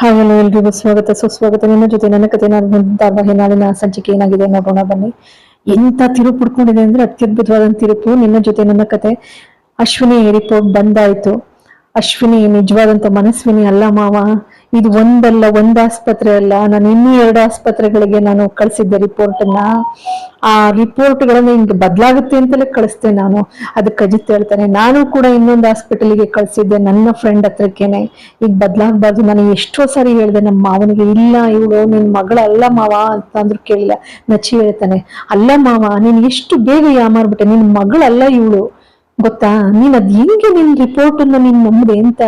Hi hello ಎಲ್ರಿಗೂ ಸ್ವಾಗತ. ಸುಸ್ವಾಗತ. ನಿಮ್ಮ ಜೊತೆ ನನ್ನ ಕತೆ ನಾನು ನಾಳಿನ ಸಂಚಿಕೆ ಏನಾಗಿದೆ ನೋಡೋಣ, ಬನ್ನಿ. ಎಂತ ತಿರುಪು ಪಡ್ಕೊಂಡಿದೆ ಅಂದ್ರೆ ಅತ್ಯದ್ಭುತವಾದ ತಿರುಪು. ನಿನ್ನ ಜೊತೆ ನನ್ನ ಕತೆ ಅಶ್ವಿನಿ ರಿಪೋರ್ಟ್ ಬಂದಾಯ್ತು. ಅಶ್ವಿನಿ ನಿಜವಾದಂತ ಮನಸ್ವಿನಿ ಅಲ್ಲ ಮಾವ. ಇದು ಒಂದಲ್ಲ, ಒಂದು ಆಸ್ಪತ್ರೆ ಅಲ್ಲ. ನಾನು ಇನ್ನೂ ಎರಡು ಆಸ್ಪತ್ರೆಗಳಿಗೆ ನಾನು ಕಳಿಸಿದ್ದೆ ರಿಪೋರ್ಟ್ ಅನ್ನ. ಆ ರಿಪೋರ್ಟ್ಗಳನ್ನು ಹಿಂಗೆ ಬದಲಾಗುತ್ತೆ ಅಂತಲೇ ಕಳಿಸ್ದೆ ನಾನು. ಅದಕ್ಕೆ ಅಜಿತ್ ಹೇಳ್ತಾನೆ, ನಾನು ಕೂಡ ಇನ್ನೊಂದು ಹಾಸ್ಪಿಟಲ್ಗೆ ಕಳಿಸಿದ್ದೆ ನನ್ನ ಫ್ರೆಂಡ್ ಹತ್ರಕ್ಕೇನೆ. ಈಗ ಬದಲಾಗಬಾರ್ದು. ನಾನು ಎಷ್ಟೋ ಸಾರಿ ಹೇಳ್ದೆ, ನಮ್ಮ ಮಾವನಿಗೆ ಇಲ್ಲ, ಇವಳು ನಿನ್ ಮಗಳಲ್ಲ ಮಾವ ಅಂತ ಅಂದ್ರು ಕೇಳಿಲ್ಲ. ನಚ್ಚಿ ಹೇಳ್ತಾನೆ, ಅಲ್ಲ ಮಾವ, ನೀನ್ ಎಷ್ಟು ಬೇಗ ಯಾಮಾರ್ಬಿಟ್ಟೆ ನಿನ್ ಮಗಳಲ್ಲ ಇವಳು. ಗೊತ್ತಾ? ನೀನ್ ಅದ್ ಹೆಂಗೆ ನಿನ್ ರಿಪೋರ್ಟ್ ಅನ್ನ ನೀನ್ ನಂಬದೆ? ಅಂತ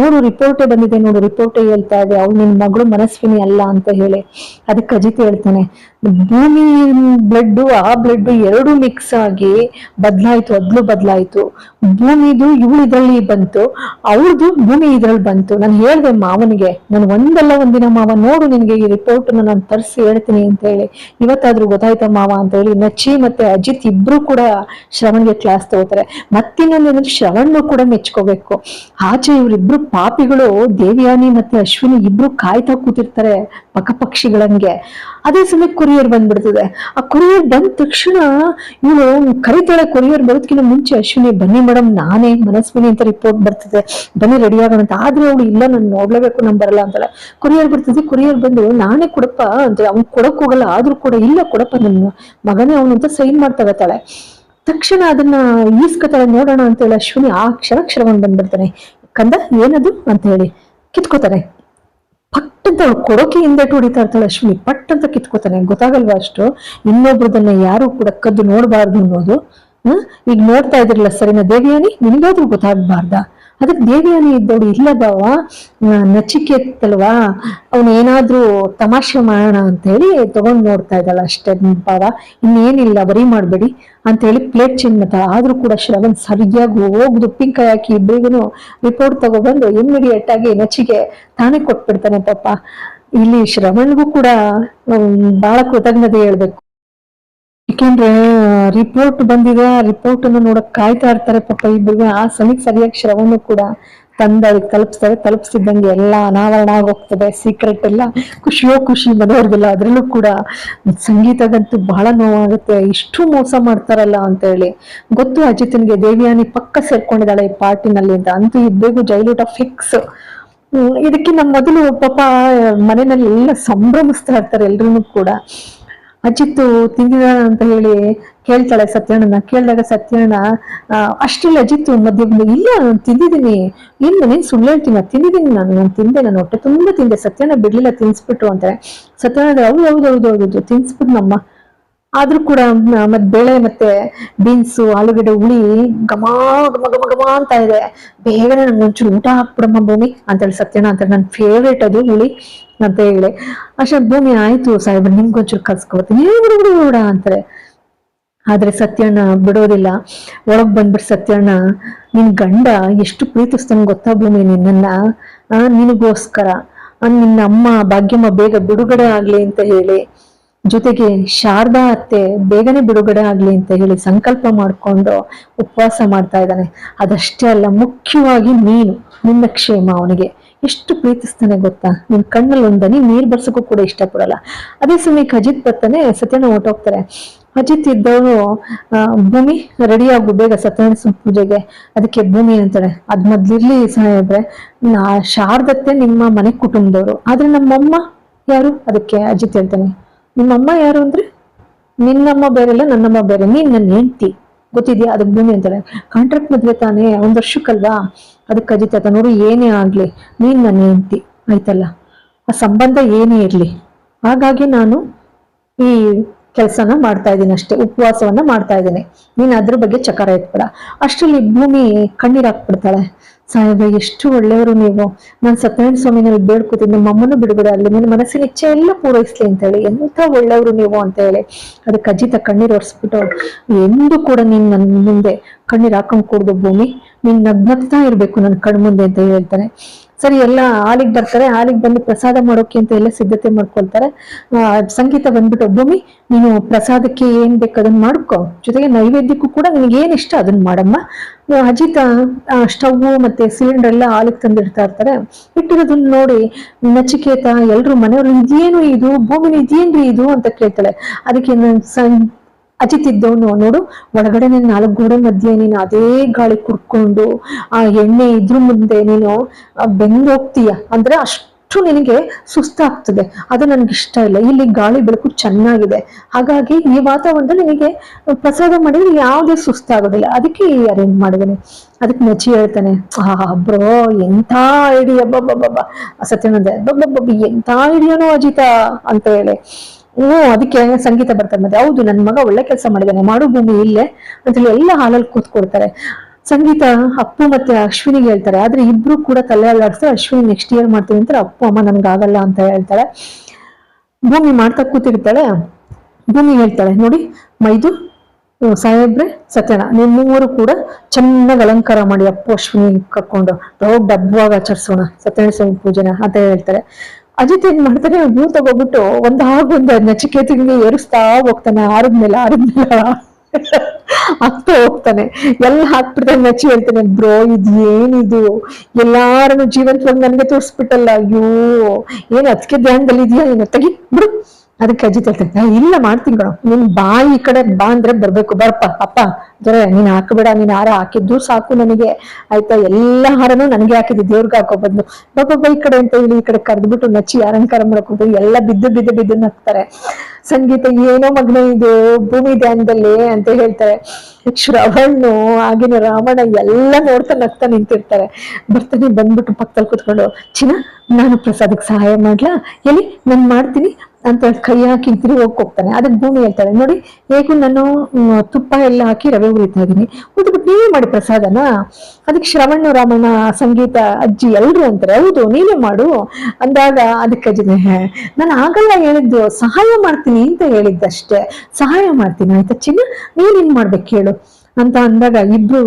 ನೋಡು ರಿಪೋರ್ಟೇ ಬಂದಿದೆ ನೋಡು ರಿಪೋರ್ಟೇ ಹೇಳ್ತಾ ಇದೆ, ಅವ್ಳು ನಿನ್ ಮಗಳು ಮನಸ್ವಿನಿ ಅಲ್ಲ ಅಂತ ಹೇಳಿ. ಅದಕ್ಕೆ ಅಜಿತ್ ಹೇಳ್ತಾನೆ, ಭೂಮಿ ಬ್ಲಡ್ ಆ ಬ್ಲಡ್ ಎರಡು ಮಿಕ್ಸ್ ಆಗಿ ಬದ್ಲಾಯ್ತು, ಅದ್ಲು ಬದ್ಲಾಯ್ತು. ಭೂಮಿದು ಇವಳು ಇದ್ರಲ್ಲಿ ಬಂತು, ಅವಳದು ಭೂಮಿ ಇದ್ರಲ್ಲಿ ಬಂತು. ನಾನು ಹೇಳ್ದೆ ಮಾವನಿಗೆ, ನಾನು ಒಂದಲ್ಲ ಒಂದಿನ ಮಾವ, ನೋಡು ನಿನಗೆ ಈ ರಿಪೋರ್ಟ್ ನಾನು ತರಿಸಿ ಹೇಳ್ತೀನಿ ಅಂತ ಹೇಳಿ. ಇವತ್ತಾದ್ರೂ ಗೊತ್ತಾಯ್ತಾ ಮಾವ ಅಂತ ಹೇಳಿ, ನಚ್ಚಿ ಮತ್ತೆ ಅಜಿತ್ ಇಬ್ರು ಕೂಡ ಶ್ರವಣ್ಗೆ ಕ್ಲಾಸ್ ತಗೋತಾರೆ. ಮತ್ತಿನ್ನೊಂದು ಶ್ರವಣ್ ಕೂಡ ಮೆಚ್ಕೋಬೇಕು. ಆಚೆ ಇವರಿಬ್ರು ಪಾಪಿಗಳು ದೇವಯಾನಿ ಮತ್ತೆ ಅಶ್ವಿನಿ ಇಬ್ರು ಕಾಯ್ತಾ ಕೂತಿರ್ತಾರೆ ಪಕ್ಷಿಗಳಂಗೆ ಅದೇ ಸಮಯ ಕೊರಿಯರ್ ಬಂದ್ಬಿಡ್ತದೆ. ಆ ಕೊರಿಯರ್ ಬಂದ ತಕ್ಷಣ ಇವಳು ಕರಿತಾಳೆ ಕೊರಿಯರ್ ಬರೋದಕ್ಕಿಂತ ಮುಂಚೆ ಅಶ್ವಿನಿ, ಬನ್ನಿ ಮೇಡಮ್ ನಾನೇ ಮನಸ್ವಿನಿ ಅಂತ ರಿಪೋರ್ಟ್ ಬರ್ತದೆ. ಬನ್ನಿ ರೆಡಿ ಆಗೋಣ ಅಂತ. ಆದ್ರೆ ಅವಳು ಇಲ್ಲ, ನಾನು ನೋಡ್ಲೇಬೇಕು ನಮ್ ಬರಲ್ಲ ಅಂತಾಳೆ. ಕೊರಿಯರ್ ಬರ್ತದೆ ಕೊರಿಯರ್ ಬಂದು, ನಾನೇ ಕೊಡಪ್ಪ ಅಂತ ಅವ್ನ್ ಕೊಡಕ್ ಹೋಗಲ್ಲ, ಆದ್ರೂ ಕೂಡ. ಇಲ್ಲ, ಕೊಡಪ್ಪ, ನನ್ನ ಮಗನೇ ಅವನು ಅಂತ ಸೈನ್ ತಾಳೆ. ತಕ್ಷಣ ಅದನ್ನ ಈಸ್ಕೊತಾಳೆ, ನೋಡೋಣ ಅಂತ ಹೇಳಿ ಅಶ್ವಿನಿ ಆ ಕ್ಷಣ ಕ್ಷರವನ್ ಬಂದ್ಬಿಡ್ತಾನೆ. ಕಂದ, ಏನದು ಅಂತ ಹೇಳಿ ಕಿತ್ಕೋತಾರೆ ಪಟ್ ಅಂತ ಕೊಡೋಕೆ ಹಿಂದೆ ಹೊಡಿತಾ ಇರ್ತಾಳೆ ಅಶ್ವಿನಿ. ಪಟ್ ಅಂತ ಕಿತ್ಕೋತಾನೆ. ಗೊತ್ತಾಗಲ್ವಾ ಅಷ್ಟು? ಇನ್ನೊಬ್ರದನ್ನ ಯಾರು ಕೂಡ ಕದ್ದು ನೋಡಬಾರ್ದು ಅನ್ನೋದು. ಹ್ಮ್? ಈಗ ನೋಡ್ತಾ ಇದ್ರಲ್ಲ ಸರಿನಾ ದೇವಿಯಾನಿ ನಿನಗಾದ್ರೂ ಗೊತ್ತಾಗ್ಬಾರ್ದ? ಅದಕ್ಕೆ ದೇವಿಯಾನಿ ಇದ್ದವಳು ಇಲ್ಲ ಬಾವ ನಚಿಕೆತ್ತಲ್ವಾ ಅವನು ಏನಾದ್ರೂ ತಮಾಷೆ ಮಾಡೋಣ ಅಂತ ಹೇಳಿ ತಗೊಂಡ್ ನೋಡ್ತಾ ಇದ್ದಾಳ ಅಷ್ಟೇ. ಬಾವ ಇನ್ನೇನಿಲ್ಲ, ಬರೀ ಮಾಡಬೇಡಿ ಅಂತ ಹೇಳಿ ಪ್ಲೇಟ್ ಚೇಂಜ್ ಮಾಡ್ತಾಳ ಆದ್ರೂ ಕೂಡ ಶ್ರವಣ್ ಸರಿಯಾಗಿ ಹೋಗ್ದು ಉಪ್ಪಿನಕಾಯಿ ಹಾಕಿ ಇಬ್ಬರಿಗೂ ರಿಪೋರ್ಟ್ ತಗೊಬಂದು ಇಮಿಡಿಯೇಟ್ ಆಗಿ ನಚಿಗೆ ತಾನೇ ಕೊಟ್ಬಿಡ್ತಾನೆ ಪಾಪ. ಇಲ್ಲಿ ಶ್ರವಣ್ಗೂ ಕೂಡ ಬಹಳ ಕೃತಜ್ಞತೆ ಹೇಳ್ಬೇಕು. ಯಾಕೆಂದ್ರೆ ರಿಪೋರ್ಟ್ ಬಂದಿದೆ, ಆ ರಿಪೋರ್ಟ್ ಅನ್ನು ನೋಡಕ್ ಕಾಯ್ತಾ ಇರ್ತಾರೆ ಪಾಪ ಇಬ್ಬರಿಗೆ ಆ ಸಮಯಕ್ಕೆ ಸರಿಯಾಗಿ ಶ್ರವನ್ನು ಕೂಡ ತಂದ ಅವ್ರಿಗೆ ತಲುಪಿಸ್ತಾರೆ. ತಲುಪಿಸಿದಂಗೆ ಎಲ್ಲ ಅನಾವರಣ ಆಗೋಗ್ತದೆ ಸೀಕ್ರೆಟ್ ಎಲ್ಲ. ಖುಷಿಯೋ ಖುಷಿ ಮನೆಯವ್ರಿಗೆಲ್ಲ ಅದ್ರಲ್ಲೂ ಕೂಡ ಸಂಗೀತಗಂತೂ ಬಹಳ ನೋವಾಗುತ್ತೆ. ಇಷ್ಟು ಮೋಸ ಮಾಡ್ತಾರಲ್ಲ ಅಂತ ಹೇಳಿ ಗೊತ್ತು ಅಜಿತನ್ಗೆ, ದೇವಿಯಾನಿ ಪಕ್ಕ ಸೇರ್ಕೊಂಡಿದ್ದಾಳೆ ಈ ಪಾರ್ಟಿನಲ್ಲಿ ಅಂತ. ಅಂತೂ ಇಬ್ಬರಿಗೂ ಜೈಲೂಟ ಫಿಕ್ಸ್ ಇದಕ್ಕೆ ನಮ್ಮ ಮೊದಲು ಪಾಪ ಮನೆಯಲ್ಲಿ ಎಲ್ಲ ಸಂಭ್ರಮಿಸ್ತಾ ಇರ್ತಾರೆ ಎಲ್ರೂ ಕೂಡ. ಅಜಿತ್ತು ತಿಂದಿದ ಅಂತ ಹೇಳಿ ಕೇಳ್ತಾಳೆ ಸತ್ಯಣ್ಣನ. ಕೇಳಿದಾಗ ಸತ್ಯಣ್ಣ ಅಷ್ಟಿಲ್ಲ ಅಜಿತ್ತು ಮಧ್ಯ ಬಂದು, ಇಲ್ಲ ನಾನು ತಿಂದಿದ್ದೀನಿ. ಇಲ್ಲ ನೀನ್ ಸುಳ್ಳು ಹೇಳ್ತೀನಿ ತಿಂದಿದ್ದೀನಿ ನಾನು ನಾನು ತಿಂದೆ ನಾನು ಹೊಟ್ಟೆ ತುಂಬಾ ತಿಂದೆ ಸತ್ಯಣ್ಣ ಬಿಡ್ಲಿಲ್ಲ ತಿನ್ಸ್ಬಿಟ್ರು ಅಂತಾರೆ ಸತ್ಯಣ್ಣ ಹೌದು ಹೌದು ಹೌದು ಹೌದು ತಿನ್ಸ್ಬಿಟ್ಟು ನಮ್ಮ ಆದ್ರೂ ಕೂಡ ಮತ್ ಬೇಳೆ ಮತ್ತೆ ಬೀನ್ಸು ಆಲೂಗಡ್ಡೆ ಹುಳಿ ಘಮ ಘಮ ಘಮ ಘಮ ಅಂತ ಇದೆ. ಬೇಗನೆ ನನ್ಗೆ ಒಂಚೂರು ಊಟ ಹಾಕ್ಬಿಡಮ್ಮ ಭೂಮಿ ಅಂತೇಳಿ ಸತ್ಯನ ಅಂತ ನನ್ನ ಫೇವ್ರೇಟ್ ಅದು ಹುಳಿ. ಅಂತ ಹೇಳಿ. ಅಷ್ಟ ಭೂಮಿ ಆಯ್ತು ಸಾಹೇಬ್ರ ನಿಮ್ಗೊಂಚೂರು ಕಲ್ಸ್ಕೊಡ್ತೀನಿ ಏ, ಬಿಡು ಬಿಡು, ಬಿಡ ಅಂತಾರೆ. ಆದ್ರೆ ಸತ್ಯಣ್ಣ ಬಿಡೋದಿಲ್ಲ. ಒಳಗ್ ಬಂದ್ಬಿಟ್ಟು ಸತ್ಯಣ್ಣ, ನಿನ್ ಗಂಡ ಎಷ್ಟು ಪ್ರೀತಿಸ್ತಾನ ಗೊತ್ತಾ ಭೂಮಿ ನಿನ್ನನ್ನ? ಆ, ನಿನಗೋಸ್ಕರ. ನಿನ್ನ ಅಮ್ಮ, ಭಾಗ್ಯಮ್ಮ ಬೇಗ ಬಿಡುಗಡೆ ಆಗ್ಲಿ ಅಂತ ಹೇಳಿ. ಜೊತೆಗೆ ಶಾರದಾ ಅತ್ತೆ ಬೇಗನೆ ಬಿಡುಗಡೆ ಆಗ್ಲಿ ಅಂತ ಹೇಳಿ ಸಂಕಲ್ಪ ಮಾಡ್ಕೊಂಡು ಉಪವಾಸ ಮಾಡ್ತಾ ಇದ್ದಾನೆ. ಅದಷ್ಟೇ ಅಲ್ಲ, ಮುಖ್ಯವಾಗಿ ನೀನು ನಿನ್ನ ಕ್ಷೇಮ ಅವನಿಗೆ. ಎಷ್ಟು ಪ್ರೀತಿಸ್ತಾನೆ ಗೊತ್ತಾ? ನಿನ್ ಕಣ್ಣಲ್ಲಿ ಒಂದನಿ ನೀರ್ ಬರ್ಸಕ್ಕೂ ಕೂಡ ಇಷ್ಟಪಡಲ್ಲ. ಅದೇ ಸಮಯಕ್ಕೆ ಅಜಿತ್ ಬರ್ತಾನೆ ಸತ್ಯನ ಹೊರ್ಟೋಗ್ತಾರೆ. ಅಜಿತ್ ಇದ್ದವನು ಭೂಮಿ ರೆಡಿ ಆಗು, ಬೇಗ ಸತ್ಯನಾರಾಯಣ ಪೂಜೆಗೆ. ಅದಕ್ಕೆ ಭೂಮಿ ಅಂತಾರೆ ಅದ್ ಮೊದ್ಲಿರ್ಲಿ ಸಾಹೇಬ್ರೆ ನಾ, ಶಾರದತ್ತೆ ನಿಮ್ಮ ಮನೆ ಕುಟುಂಬದವರು. ಆದ್ರೆ ನಮ್ಮಮ್ಮ ಯಾರು? ಅದಕ್ಕೆ ಅಜಿತ್ ಹೇಳ್ತಾನೆ. ನಿಮ್ಮಮ್ಮ ಯಾರು ಅಂದ್ರೆ? ನಿನ್ನಮ್ಮ ಬೇರೆ ಇಲ್ಲ ನನ್ನಮ್ಮ ಬೇರೆ. ನೀನ್ ನನ್ನ ಹೆಂಡ್ತಿ. ಗೊತ್ತಿದ್ಯಾ? ಅದಕ್ಕೆ ಭೂಮಿ ಅಂತಾರೆ ಕಾಂಟ್ರಾಕ್ಟ್ ಮದ್ವೆ ತಾನೇ? ಒಂದ್ ವರ್ಷಕ್ಕಲ್ವಾ? ಅದಕ್ಕೆ ಅಜಿತ್ ಆತ ನೋಡು, ಏನೇ ಆಗಲಿ, ನೀನು ನನ್ನ ಹೆಂಡತಿ, ಆಯ್ತಲ್ಲ? ಆ ಸಂಬಂಧ ಏನೇ ಇರಲಿ? ಹಾಗಾಗಿ ನಾನು ಈ ಕೆಲಸನ ಮಾಡ್ತಾ ಇದ್ದೀನಿ ಅಷ್ಟೇ, ಉಪವಾಸವನ್ನ ಮಾಡ್ತಾ ಇದ್ದೀನಿ. ನೀನ್ ಅದ್ರ ಬಗ್ಗೆ ಚಕಾರ ಇಟ್ಬಿಡ. ಅಷ್ಟರಲ್ಲಿ ಭೂಮಿ ಕಣ್ಣೀರ್ ಹಾಕ್ಬಿಡ್ತಾಳೆ. ಸಾಹೇಬ ಎಷ್ಟು ಒಳ್ಳೆಯವರು ನೀವು. ನಾನು ಸತ್ಯನಾರಾಯಣ ಸ್ವಾಮಿನಲ್ಲಿ ಬೇಡ್ಕೋತೀನಿ ನಿಮ್ಮ ಅಮ್ಮನೂ ಬಿಡುಗಡೆ ಅಲ್ಲಿ. ನಿನ್ನ ಮನಸ್ಸಿನ ಇಚ್ಛೆ ಎಲ್ಲ ಪೂರೈಸ್ಲಿ ಅಂತ ಹೇಳಿ. ಎಂತ ಒಳ್ಳೆಯವರು ನೀವು ಅಂತ ಹೇಳಿ. ಅದಕ್ಕೆ ಅಜಿತ ಕಣ್ಣೀರ್ ಒರೆಸ್ಬಿಟ್ಟು, ಎಂದು ಕೂಡ ನೀನು ನನ್ನ ಮುಂದೆ ಕಣ್ಣೀರ್ ಹಾಕೊಂಡ್ ಕೂಡ್ದು ಭೂಮಿ. ನೀನ್ ನಗ್ನಗ್ತಾ ಇರಬೇಕು ನನ್ನ ಕಣ್ಮುಂದೆ ಅಂತ ಹೇಳ್ತಾನೆ. ಸರಿ, ಎಲ್ಲ ಹಾಲಿಗೆ ಬರ್ತಾರೆ, ಹಾಲಿಗೆ ಬಂದು ಪ್ರಸಾದ ಮಾಡೋಕೆ ಅಂತ ಎಲ್ಲ ಸಿದ್ಧತೆ ಮಾಡ್ಕೊಳ್ತಾರೆ. ಸಂಗೀತ ಬಂದ್ಬಿಟ್ಟು, ಭೂಮಿ, ನೀನು ಪ್ರಸಾದಕ್ಕೆ ಏನ್ ಬೇಕು ಅದನ್ನ ಮಾಡ್ಕೊ. ಜೊತೆಗೆ ನೈವೇದ್ಯಕ್ಕೂ ಕೂಡ ನಿನಗೆ ಏನ್ ಇಷ್ಟ ಅದನ್ನ ಮಾಡಮ್ಮ. ಅಜಿತ ಸ್ಟವ್ ಮತ್ತೆ ಸಿಲಿಂಡರ್ ಎಲ್ಲ ಹಾಲಿಗೆ ತಂದಿಡ್ತಾ ಇರ್ತಾರೆ. ಇಟ್ಟಿರೋದನ್ನ ನೋಡಿ ನಚಿಕೇತ, ಎಲ್ರು ಮನೆಯವ್ರು, ಇದೇನು ಇದು? ಭೂಮಿನ ಇದೇನ್ರಿ ಇದು? ಅಂತ ಕೇಳ್ತಾಳೆ. ಅದಕ್ಕೆ ಅಜಿತ್ ಇದ್ದವನು ನೋಡು ಒಳಗಡೆ ನಾಲ್ಕು ಗೋಡೆ ಮಧ್ಯೆ ನೀನು ಅದೇ ಗಾಳಿ ಕುಡ್ಕೊಂಡು ಆ ಎಣ್ಣೆ ಇದ್ರ ಮುಂದೆ ನೀನು ಬೆಂದೋಗ್ತೀಯ? ಅಂದ್ರೆ ಅಷ್ಟು ನಿನಗೆ ಸುಸ್ತಾಗ್ತದೆ. ಅದು ನನಗೆ ಇಷ್ಟ ಇಲ್ಲ. ಇಲ್ಲಿ ಗಾಳಿ ಬೆಳಕು ಚೆನ್ನಾಗಿದೆ. ಹಾಗಾಗಿ ಈ ವಾತಾವರಣದಲ್ಲಿ ನಿನಗೆ ಪ್ರಸಾದ ಮಾಡಿದ್ರೆ ಯಾವುದೇ ಸುಸ್ತಾಗೋದಿಲ್ಲ. ಅದಕ್ಕೆ ಈ ಅರೇಂಜ್ ಮಾಡಿದ್ದೀನಿ. ಅದಕ್ಕೆ ನಚಿ ಹೇಳ್ತಾನೆ. ಆ ಬ್ರೋ, ಎಂಥ ಐಡಿಯಾ ಬಬ್ಬ ಸತ್ಯನಂದ ಬಬ್ಬ ಎಂಥ ಐಡಿಯಾನೋ ಅಜಿತ? ಅಂತ ಹೇಳಿ. ಹ್ಞೂ ಅದಕ್ಕೆ ಸಂಗೀತ ಬರ್ತಾರೆ ಮತ್ತೆ ಹೌದು ನನ್ನ ಮಗ ಒಳ್ಳೆ ಕೆಲಸ ಮಾಡಿದ್ದಾನೆ ಮಾಡು ಭೂಮಿ ಇಲ್ಲೇ ಅಂತೇಳಿ ಎಲ್ಲ ಹಾಲಲ್ಲಿ ಕೂತ್ಕೊಡ್ತಾರೆ. ಸಂಗೀತ ಅಪ್ಪು ಮತ್ತೆ ಅಶ್ವಿನಿಗೆ ಹೇಳ್ತಾರೆ. ಆದ್ರೆ ಇಬ್ರು ಕೂಡ ತಲೆ ಅಲ್ಲಾಡಿಸ್ತಾರೆ ಅಶ್ವಿನಿ ನೆಕ್ಸ್ಟ್ ಇಯರ್ ಮಾಡ್ತೀನಿ ಅಂತ ಅಪ್ಪು, ಅಮ್ಮ ನನ್ಗಾಗಲ್ಲ ಅಂತ ಹೇಳ್ತಾಳೆ ಭೂಮಿ ಮಾಡ್ತಾ ಕೂತಿರ್ತಾಳೆ. ಭೂಮಿ ಹೇಳ್ತಾಳೆ, ನೋಡಿ, ಮೈದು ಸಾಹೇಬ್ರೆ ಸತ್ಯನ ನೀವು ಮೂವರು ಕೂಡ ಚೆನ್ನಾಗಿ ಅಲಂಕಾರ ಮಾಡಿ ಅಪ್ಪು ಅಶ್ವಿನಿ ಕರ್ಕೊಂಡು ದೊಡ್ಡ ಹಬ್ಬವಾಗಿ ಆಚರಿಸೋಣ ಸತ್ಯನಾರಾಯಣ ಸ್ವಾಮಿ ಪೂಜೆನ, ಅಂತ ಹೇಳ್ತಾರೆ. ಅಜಿತ್ ಏನ್ ಮಾಡ್ತಾನೆ ಹೂ ತಗೋಬಿಟ್ಟು ಒಂದ್ ನಚಿಕೆ ನಚಿಕೇತಿಗೆ ಏರಿಸ್ತಾ ಹೋಗ್ತಾನೆ ಆರದ್ಮೇಲೆ ಆರದ್ಮೇಲೆ ಆಗ್ತಾ ಹೋಗ್ತಾನೆ. ಎಲ್ಲ ಹಾಕ್ಬಿಡ್ತಾನೆ ನಚ್ಚಿ ಹೇಳ್ತಾನೆ ಬ್ರೋ, ಇದು ಏನಿದು? ಎಲ್ಲಾರನ್ನು ಜೀವಂತವಾಗಿ ನನಗೆ ತೋರಿಸ್ಬಿಟ್ಟಲ್ಲ, ಅಯ್ಯೋ, ಏನ್ ಅದಕ್ಕೆ ಧ್ಯಾನದಲ್ಲಿ ಇದೆಯಾ ಏನು ತೆಗಿ, ಬಿಡು. ಅದಕ್ಕೆ ಅಜ್ಜಿ ಹೇಳ್ತಾನೆ "ಏ, ಇಲ್ಲ ಮಾಡ್ತೀನಿ ಕಣ. ನಿನ್ ಬಾಯಿ ಈ ಕಡೆ ಬಾ ಅಂದ್ರೆ ಬರ್ಬೇಕು. ಬರ್ಪ ಅಪ್ಪ ದೊರೆ ನೀನ್ ಹಾಕಬೇಡ ನೀನ್ ಹಾರ ಹಾಕಿದ್ದು ಸಾಕು ನನಗೆ. ಆಯ್ತಾ? ಎಲ್ಲ ಹಾರನು ನನಗೆ ಹಾಕಿದ್ದು ದೇವ್ರಿಗೆ ಹಾಕೋ ಬದ್ಲು. ಬಾಬಾ ಈ ಕಡೆ ಅಂತ ಹೇಳಿ ಈ ಕಡೆ ಕರೆದ್ಬಿಟ್ಟು ನಚ್ಚಿ ಅಲಂಕಾರ ಮಾಡ್ಕೊಂಡು ಎಲ್ಲ ಬಿದ್ದು ಬಿದ್ದು ಬಿದ್ದು ನಗ್ತಾರೆ. ಸಂಗೀತ ಏನೋ ಮಗ್ನ ಇದು ಭೂಮಿ ಧ್ಯಾನದಲ್ಲಿ ಅಂತ ಹೇಳ್ತಾರೆ. ಶ್ರವಣ್ಣು ಆಗಿನ ರಾವಣ ಎಲ್ಲ ನೋಡ್ತಾ ನಗ್ತಾ ನಿಂತಿರ್ತಾರೆ. ಬರ್ತಾನೆ ಬಂದ್ಬಿಟ್ಟು ಪಕ್ಕದಲ್ಲಿ ಕುತ್ಕೊಂಡು ಚಿನ್ನ ನಾನು ಪ್ರಸಾದಕ್ಕೆ ಸಹಾಯ ಮಾಡ್ಲಾ? ಎಲ್ಲಿ? ನಾನು ಮಾಡ್ತೀನಿ. ಅಂತ ಕೈ ಹಾಕಿ ತಿರುಗಿ ಹೋಗಿ ಹೋಗ್ತಾನೆ ಅದಕ್ಕೆ ಭೂಮಿ ಹೇಳ್ತಾಳೆ, ನೋಡಿ, ಹೇಗೂ ನಾನು ತುಪ್ಪ ಎಲ್ಲ ಹಾಕಿ ರವೆ ಹುರಿತಾ ಇದ್ದೀನಿ. ಉದ್ಬಿಟ್ಟು ನೀವೇ ಮಾಡಿ ಪ್ರಸಾದನ? ಅದಕ್ಕೆ ಶ್ರವಣ ರಾಮಣ್ಣ ಸಂಗೀತ ಅಜ್ಜಿ ಎಲ್ರು ಅಂತಾರೆ, ಹೌದು ನೀನೇ ಮಾಡು. ಅಂದಾಗ ಅದಕ್ಕೆ ಅಜ್ಜಿ ನಾನು ಆಗಲ್ಲ ಹೇಳಿದ್ದು, ಸಹಾಯ ಮಾಡ್ತೀನಿ ಅಂತ ಹೇಳಿದ್ದಷ್ಟೇ. ಸಹಾಯ ಮಾಡ್ತೀನಿ, ಆಯ್ತಾ ಚಿನ್ನ? ಏನ್ ಮಾಡ್ಬೇಕು ಹೇಳು? ಅಂತ ಅಂದಾಗ ಇಬ್ರು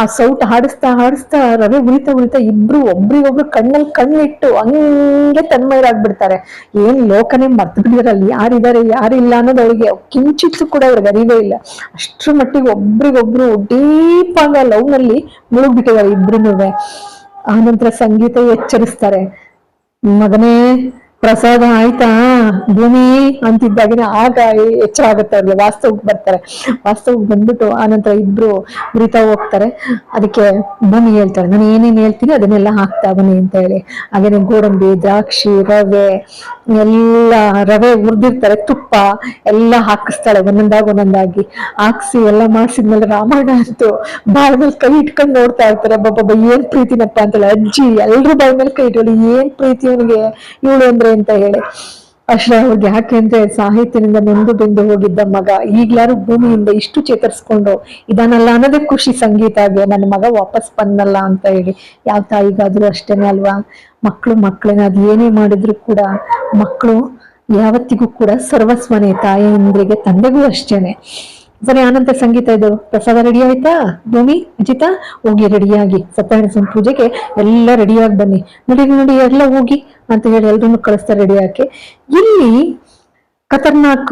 ಆ ಸೌಟ್ ಹಾಡಿಸ್ತಾ ಹಾಡಿಸ್ತಾ ರವೆ ಉಳಿತಾ ಉಳಿತಾ ಇಬ್ರು ಒಬ್ರಿಗೊಬ್ರು ಕಣ್ಣಲ್ಲಿ ಕಣ್ಣಿಟ್ಟು ಹಂಗೆ ತನ್ಮಯರಾಗ್ಬಿಡ್ತಾರೆ. ಏನ್ ಲೋಕನೇ ಮರ್ತು ಬಿಟ್ಟಿದ್ರಲ್ಲಿ, ಯಾರಿದ್ದಾರೆ, ಯಾರಿಲ್ಲ ಅನ್ನೋದು ಅವಳಿಗೆ ಕಿಂಚಿತ್ಸು ಕೂಡ ಅವ್ರಿಗೆ ಅರಿವೇ ಇಲ್ಲ. ಅಷ್ಟ್ರ ಮಟ್ಟಿಗೆ ಒಬ್ರಿಗೊಬ್ರು ಡೀಪ್ ಆಗ ಲವ್ನಲ್ಲಿ ಮುಳುಗ್ಬಿಟ್ಟಿದ್ದಾರೆ ಆನಂತರ ಸಂಗೀತ ಎಚ್ಚರಿಸ್ತಾರೆ. ಮಗನೇ ಪ್ರಸಾದ ಆಯ್ತಾ? ಭೂಮಿ ಅಂತಿದ್ದಾಗಿನ ಆಗ ಎಚ್ಚರ ಆಗುತ್ತೆ ಅವ್ರಿಗೆ. ವಾಸ್ತವಕ್ಕೆ ಬರ್ತಾರೆ. ವಾಸ್ತವಕ್ಕೆ ಬಂದ್ಬಿಟ್ಟು ಆನಂತರ ಇಬ್ರು ಉರಿತಾ ಹೋಗ್ತಾರೆ. ಅದಕ್ಕೆ ಭೂಮಿ ಹೇಳ್ತಾರೆ. ನಾನು ಏನೇನ್ ಹೇಳ್ತೀನಿ ಅದನ್ನೆಲ್ಲ ಹಾಕ್ತಾ ಬನ್ನಿ ಅಂತ ಹೇಳಿ. ಹಾಗೇನೆ ಗೋಡಂಬಿ, ದ್ರಾಕ್ಷಿ, ರವೆ, ಎಲ್ಲ ರವೆ ಹುರಿದಿರ್ತಾರೆ. ತುಪ್ಪ ಎಲ್ಲ ಹಾಕಿಸ್ತಾಳೆ ಒಂದೊಂದಾಗಿ ಒಂದೊಂದಾಗಿ. ಹಾಕ್ಸಿ ಎಲ್ಲ ಮಾಡಿಸಿದ್ಮೇಲೆ ರಾಮಾಯಣ ಅಂತೂ ಬಾಳ ಮೇಲೆ ಕೈ ಇಟ್ಕೊಂಡು ನೋಡ್ತಾ ಇರ್ತಾರೆ. ಬಾಬಾ ಏನ್ ಪ್ರೀತಿನಪ್ಪ ಅಂತೇಳಿ ಅಜ್ಜಿ. ಎಲ್ರು ಬಾಳ ಮೇಲೆ ಕೈ ಇಟ್ಕೊಳ್ಳಿ. ಏನ್ ಪ್ರೀತಿ ಅವನಿಗೆ. ಇವಳು ಅಂದ್ರೆ ಅಂತ ಹೇಳಿ ಅಷ್ಟೇ ಅವ್ರಿಗೆ. ಯಾಕೆ ಅಂದ್ರೆ ಸಾಹಿತ್ಯದಿಂದ ನೊಂದು ಬೆಂದು ಹೋಗಿದ್ದ ಮಗ, ಈಗ್ಲಾರು ಭೂಮಿಯಿಂದ ಇಷ್ಟು ಚೇತರಿಸ್ಕೊಂಡು ಇದಾನಲ್ಲ ಅನ್ನೋದೇ ಖುಷಿ ಸಂಗೀತಾಗೆ ನನ್ನ ಮಗ ವಾಪಸ್ ಬಂದಲ್ಲ ಅಂತ ಹೇಳಿ. ಯಾವ ತಾಯಿಗಾದ್ರೂ ಅಷ್ಟೇನೆ ಅಲ್ವಾ? ಮಕ್ಕಳು ಮಕ್ಕಳನ್ನ ಅದು ಏನೇ ಮಾಡಿದ್ರು ಕೂಡ ಮಕ್ಕಳು ಯಾವತ್ತಿಗೂ ಕೂಡ ಸರ್ವಸ್ವನೇ, ತಾಯಿಯಂದ್ರಿಗೆ ತಂದೆಗೂ ಅಷ್ಟೇನೆ. ಸರಿ, ಆನಂತರ ಸಂಗೀತ ಇದು. ಪ್ರಸಾದ ರೆಡಿ ಆಯ್ತಾ? ಭೂಮಿ, ಅಜಿತ, ಹೋಗಿ ರೆಡಿಯಾಗಿ ಸತ್ಯನಾರಾಯಣ ಪೂಜೆಗೆ ಎಲ್ಲ ರೆಡಿಯಾಗಿ ಬನ್ನಿ. ನೋಡಿ ನೋಡಿ, ಎಲ್ಲ ಹೋಗಿ ಅಂತ ಹೇಳಿ ಎಲ್ರನ್ನೂ ಕಳಿಸ್ತಾರೆ ರೆಡಿ ಆಕೆ ಇಲ್ಲಿ ಖತರ್ನಾಕ್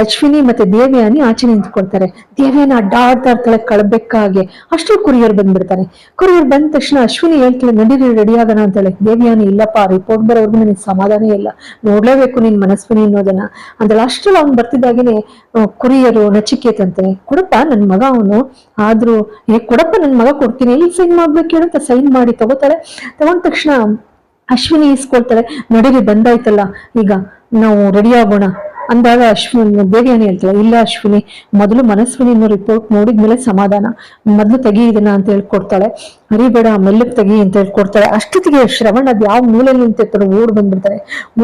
ಅಶ್ವಿನಿ ಮತ್ತೆ ದೇವಿಯಾನಿ ಆಚೆ ನಿಂತ್ಕೊಳ್ತಾರೆ. ದೇವಿಯನ್ನ ಅಡ್ಡಾಡ್ತಾ ಇರ್ತಾಳೆ ಕಳ್ಬೇಕಾಗೆ ಅಷ್ಟು ಕುರಿಯರ್ ಬಂದ್ಬಿಡ್ತಾರೆ. ಕುರಿಯರ್ ಬಂದ ತಕ್ಷಣ ಅಶ್ವಿನಿ ಹೇಳ್ತಾಳೆ, ನಡೀರಿ ರೆಡಿ ಆಗೋಣ ಅಂತಾಳೆ. ದೇವಿಯಾನಿ, ಇಲ್ಲಪ್ಪ ರಿಪೋರ್ಟ್ ಬರೋವರೆಗೂ ನನಗೆ ಸಮಾಧಾನ ಇಲ್ಲ. ನೋಡ್ಲೇಬೇಕು ನಿನ್ ಮನಸ್ವಿನಿ ಅನ್ನೋದನ್ನ. ಅಂದ್ರೆ ಅಷ್ಟ್ರಲ್ಲಿ ಅವ್ನು ಬರ್ತಿದ್ದಾಗೇನೆ ಕುರಿಯರು ನಚಿಕೇತ್ ಅಂತಾನೆ ಕೊಡಪ್ಪ, ನನ್ ಮಗ ಅವನು. ಆದ್ರೂ, ಏ, ಕೊಡಪ್ಪ, ನನ್ ಮಗ ಕೊಡ್ತೀನಿ. ಇಲ್ಲಿ ಸೈನ್ ಮಾಡ್ಬೇಕು ಅಂತ ಸೈನ್ ಮಾಡಿ ತಗೋತಾರೆ. ತಗೊಂಡ ತಕ್ಷಣ ಅಶ್ವಿನಿ ಇಸ್ಕೊಳ್ತಾಳೆ ನಡೀರಿ, ಬಂದಾಯ್ತಲ್ಲ. ಈಗ ನಾವು ರೆಡಿ ಆಗೋಣ. ಅಂದಾಗ ಅಶ್ವಿನಿ ದೇವಿಯಾನಿ ಹೇಳ್ತಾಳೆ ಇಲ್ಲ ಅಶ್ವಿನಿ, ಮೊದಲು ಮನಸ್ವಿನಿ ರಿಪೋರ್ಟ್ ನೋಡಿದ್ಮೇಲೆ ಸಮಾಧಾನ. ಮೊದಲು ತೆಗಿ ಇದನ್ನ ಅಂತ ಹೇಳ್ಕೊಡ್ತಾಳೆ ಹರಿಬೇಡ ಮೆಲ್ಲಕ್ ತೆಗಿ ಅಂತ ಹೇಳ್ಕೊಡ್ತಾಳೆ ಅಷ್ಟೊತ್ತಿಗೆ ಶ್ರವಣ ಅದ್ ಯಾವ ಮೂಲೆಯಲ್ಲಿ ನಿಂತಿರ್ತಾರೋ ಓಡ್ ಬಂದ್ಬಿಡ್ತಾರೆ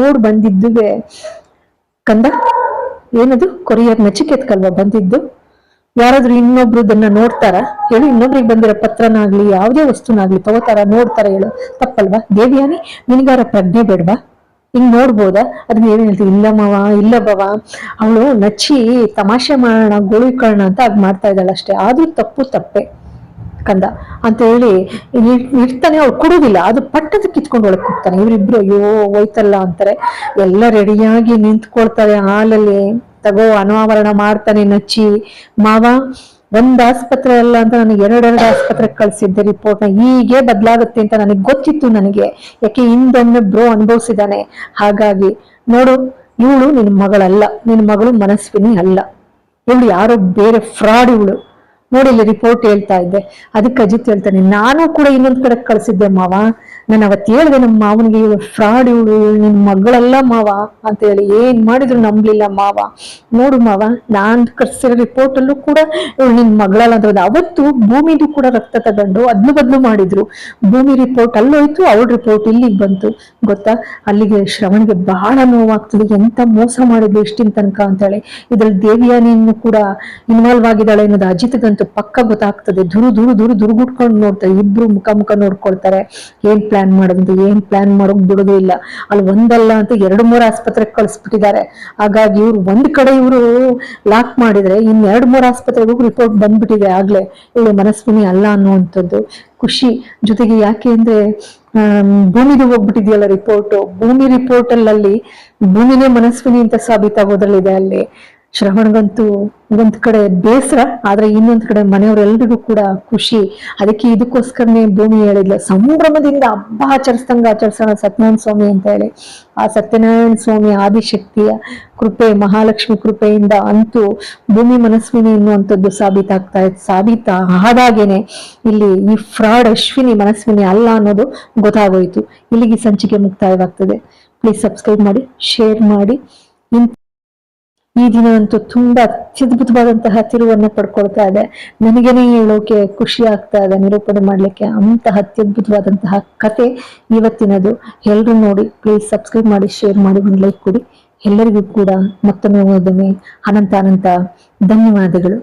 ಓಡ್ ಬಂದಿದ್ದುವೆ, ಕಂದ? ಏನದು? ಕೊರಿಯರ್ ನಚಿಕೇತ್ಕಲ್ವಾ ಬಂದಿದ್ದು? ಯಾರಾದ್ರೂ ಇನ್ನೊಬ್ರದನ್ನ ನೋಡ್ತಾರ? ಹೇಳು, ಇನ್ನೊಬ್ರಿಗೆ ಬಂದಿರೋ ಪತ್ರನಾಗ್ಲಿ, ಯಾವುದೇ ವಸ್ತುನಾಗ್ಲಿ, ತಗೋತಾರ, ನೋಡ್ತಾರ ಹೇಳು. ತಪ್ಪಲ್ವಾ? ದೇವಿಯಾನಿ, ನಿನಗಾರ ಪ್ರಜ್ಞೆ ಬೇಡ್ವಾ? ಹಿಂಗ್ ನೋಡ್ಬೋದ? ಅದನ್ನ ಏನ್ ಹೇಳ್ತೀವಿ? ಇಲ್ಲ ಮಾವ, ಇಲ್ಲ ಬವ. ಅವಳು ನಚ್ಚಿ ತಮಾಷೆ ಮಾಡೋಣ ಗೋಳಿಕೊಳ್ಳೋಣ ಅಂತ ಅದ್ ಮಾಡ್ತಾ ಇದ್ದಾಳೆ ಅಷ್ಟೇ. ಆದ್ರೂ ತಪ್ಪು ತಪ್ಪೆ ಕಂದ. ಅಂತ ಹೇಳಿ ಇರ್- ಇರ್ತಾನೆ, ಅವ್ಳು ಕೊಡೋದಿಲ್ಲ. ಅದು ಪಟ್ಟದ ಕಿತ್ಕೊಂಡು ಒಳಗೆ ಹೋಗ್ತಾನೆ ಇವರಿಬ್ರು ಅಯ್ಯೋ, ಹೋಯ್ತಲ್ಲ ಅಂತಾರೆ. ಎಲ್ಲ ರೆಡಿಯಾಗಿ ನಿಂತ್ಕೊಳ್ತಾರೆ ಹಾಲಲ್ಲಿ. ತಗೋ ಅನಾವರಣ ಮಾಡ್ತಾನೆ ನಚ್ಚಿ. ಮಾವ ಒಂದ್ ಆಸ್ಪತ್ರೆ ಅಲ್ಲ ಅಂತ ನನಗೆ ಎರಡೆರಡು ಆಸ್ಪತ್ರೆಗೆ ಕಳ್ಸಿದ್ದೆ ರಿಪೋರ್ಟ್ನ ಹೀಗೆ ಬದಲಾಗುತ್ತೆ ಅಂತ ನನಗೆ ಗೊತ್ತಿತ್ತು ನನಗೆ. ಯಾಕೆ ಹಿಂದೊಮ್ಮೆ ಬ್ರೋ ಅನುಭವಿಸಿದಾನೆ ಹಾಗಾಗಿ ನೋಡು, ಇವಳು ನಿನ್ನ ಮಗಳಲ್ಲ. ನಿನ್ನ ಮಗಳು ಮನಸ್ವಿನಿ ಅಲ್ಲ. ಇವಳು ಯಾರೋ ಬೇರೆ ಫ್ರಾಡ್ ಇವಳು. ನೋಡಿ ಇಲ್ಲಿ ರಿಪೋರ್ಟ್ ಹೇಳ್ತಾ ಇದ್ದೆ. ಅದಕ್ಕೆ ಅಜಿತ್ ಹೇಳ್ತಾನೆ, ನಾನು ಕೂಡ ಇನ್ನೊಂದ್ ಕಡೆ ಕಳ್ಸಿದ್ದೆ ಮಾವ. ನಾನು ಅವತ್ತು ಹೇಳಿದೆ ನಮ್ಮ ಮಾವನಿಗೆ ಫ್ರಾಡ್ ಇವಳು ನಿನ್ ಮಗಳಲ್ಲ ಮಾವ. ಅಂತ ಹೇಳಿ, ಏನ್ ಮಾಡಿದ್ರು ನಂಬ್ಲಿಲ್ಲ ಮಾವ. ನೋಡು ಮಾವ, ನಾನ್ ಕರ್ಸಿರೋ ರಿಪೋರ್ಟ್ ಅಲ್ಲೂ ಕೂಡ ಇವಳು ನಿನ್ ಮಗಳಲ್ಲ ಅಂತ. ಅವತ್ತು ಭೂಮಿದು ಕೂಡ ರಕ್ತ ತಗೊಂಡು ಅದ್ಲು ಬದ್ಲು ಮಾಡಿದ್ರು. ಭೂಮಿ ರಿಪೋರ್ಟ್ ಅಲ್ಲೋಯ್ತು, ಅವಳ ರಿಪೋರ್ಟ್ ಇಲ್ಲಿಗೆ ಬಂತು. ಗೊತ್ತಾ? ಅಲ್ಲಿಗೆ ಶ್ರವಣಿಗೆ ಬಹಳ ನೋವಾಗ್ತದೆ. ಎಂತ ಮೋಸ ಮಾಡಿದ್ಲು ಇಷ್ಟಿನ ತನಕ ಅಂತ ಹೇಳಿ. ಇದ್ರಲ್ಲಿ ದೇವಿಯಾನಿಯನ್ನು ಕೂಡ ಇನ್ವಾಲ್ವ್ ಆಗಿದ್ದಾಳೆ ಅನ್ನೋದು ಅಜಿತ್ಗಂತೂ ಪಕ್ಕ ಗೊತ್ತಾಗ್ತದೆ. ದುರು ದುರು ದುರು ದುರುಗುಟ್ಕೊಂಡು ನೋಡ್ತಾರೆ. ಇಬ್ರು ಮುಖ ಮುಖ ನೋಡ್ಕೊಳ್ತಾರೆ. ಏನ್ ಪ್ಲಾನ್ ಮಾಡೋದು ಏನ್ ಪ್ಲಾನ್ ಮಾಡೋಕ್ ಬಿಡೋದೇ ಇಲ್ಲ. ಅಲ್ಲಿ ಒಂದಲ್ಲ ಅಂತ ಎರಡು ಮೂರು ಆಸ್ಪತ್ರೆಗೆ ಕಳಿಸ್ಬಿಟ್ಟಿದ್ದಾರೆ. ಹಾಗಾಗಿ ಇವ್ರು ಒಂದ್ ಕಡೆ ಇವರು ಲಾಕ್ ಮಾಡಿದ್ರೆ ಇನ್ ಎರಡು ಮೂರು ಆಸ್ಪತ್ರೆಗೂ ರಿಪೋರ್ಟ್ ಬಂದ್ಬಿಟ್ಟಿದೆ ಆಗ್ಲೇ. ಇವಳು ಮನಸ್ವಿನಿ ಅಲ್ಲ ಅನ್ನುವಂಥದ್ದು ಖುಷಿ. ಜೊತೆಗೆ ಯಾಕೆ ಅಂದ್ರೆ ಭೂಮಿಗೆ ಹೋಗ್ಬಿಟ್ಟಿದೆಯಲ್ಲ ರಿಪೋರ್ಟ್ ಭೂಮಿ ರಿಪೋರ್ಟ್ ಅಲ್ಲಿ ಭೂಮಿನೇ ಮನಸ್ವಿನಿ ಅಂತ ಸಾಬೀತಾಗೋದ್ರಲ್ಲಿದೆ ಅಲ್ಲಿ. ಶ್ರವಣ್ಗಂತೂ ಒಂದ್ ಕಡೆ ಬೇಸರ, ಆದ್ರೆ ಇನ್ನೊಂದ್ ಕಡೆ ಮನೆಯವರೆಲ್ರಿಗೂ ಕೂಡ ಖುಷಿ. ಅದಕ್ಕೆ ಇದಕ್ಕೋಸ್ಕರನೇ ಭೂಮಿ ಹೇಳಿದ್ಲು. ಸಂಭ್ರಮದಿಂದ ಹಬ್ಬ ಆಚರಿಸ್ದಂಗ ಆಚರಿಸೋಣ ಸತ್ಯನಾರಾಯಣ ಸ್ವಾಮಿ ಅಂತ ಹೇಳಿ. ಆ ಸತ್ಯನಾರಾಯಣ ಸ್ವಾಮಿ ಆದಿಶಕ್ತಿಯ ಕೃಪೆ, ಮಹಾಲಕ್ಷ್ಮಿ ಕೃಪೆಯಿಂದ ಅಂತೂ ಭೂಮಿ ಮನಸ್ವಿನಿ ಎನ್ನುವಂಥದ್ದು ಸಾಬೀತಾಗ್ತಾ ಇತ್ತು. ಸಾಬೀತ ಆದಾಗೇನೆ ಇಲ್ಲಿ ಈ ಫ್ರಾಡ್ ಅಶ್ವಿನಿ ಮನಸ್ವಿನಿ ಅಲ್ಲ ಅನ್ನೋದು ಗೊತ್ತಾಗೋಯ್ತು. ಇಲ್ಲಿಗೆ ಸಂಚಿಕೆ ಮುಕ್ತಾಯವಾಗ್ತದೆ. ಪ್ಲೀಸ್ ಸಬ್ಸ್ಕ್ರೈಬ್ ಮಾಡಿ ಶೇರ್ ಮಾಡಿ. ಈ ದಿನ ಅಂತೂ ತುಂಬಾ ಅತ್ಯದ್ಭುತವಾದಂತಹ ತಿರುವನ್ನು ಪಡ್ಕೊಳ್ತಾ ಇದೆ. ನನಗೇನೆ ಹೇಳೋಕೆ ಖುಷಿ ಆಗ್ತಾ ಇದೆ ನಿರೂಪಣೆ ಮಾಡ್ಲಿಕ್ಕೆ ಅಂತಹ ಅತ್ಯದ್ಭುತವಾದಂತಹ ಕತೆ ಇವತ್ತಿನದು. ಎಲ್ಲರೂ ನೋಡಿ ಪ್ಲೀಸ್ ಸಬ್ಸ್ಕ್ರೈಬ್ ಮಾಡಿ ಶೇರ್ ಮಾಡಿ, ಒಂದು ಲೈಕ್ ಕೊಡಿ. ಎಲ್ಲರಿಗೂ ಕೂಡ ಮತ್ತೊಮ್ಮೆ ಓದಮೆ ಅನಂತ ಅನಂತ ಧನ್ಯವಾದಗಳು.